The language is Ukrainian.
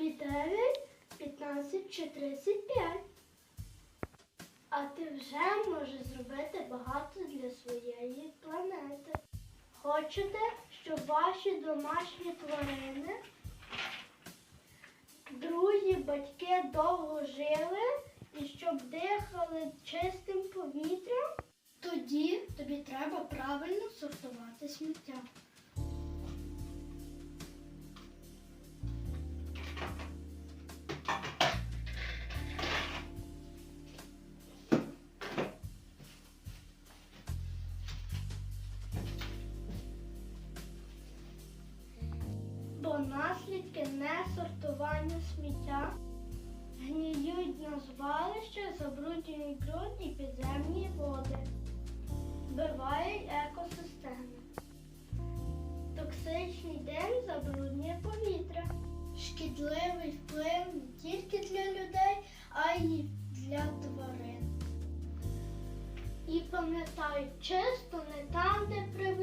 тобі 9, 15 чи 35. А ти вже можеш зробити багато для своєї планети. Хочете, щоб ваші домашні тварини, друзі, батьки довго жили і щоб дихали чистим повітрям? Тоді тобі треба правильно сортувати сміття. Наслідки несортування сміття гніють на звалища, забруднюють ґрунт і підземні води, вбивають екосистеми. Токсичний дим забруднює повітря. Шкідливий вплив не тільки для людей, а й для тварин. І пам'ятай, чисто не там, де при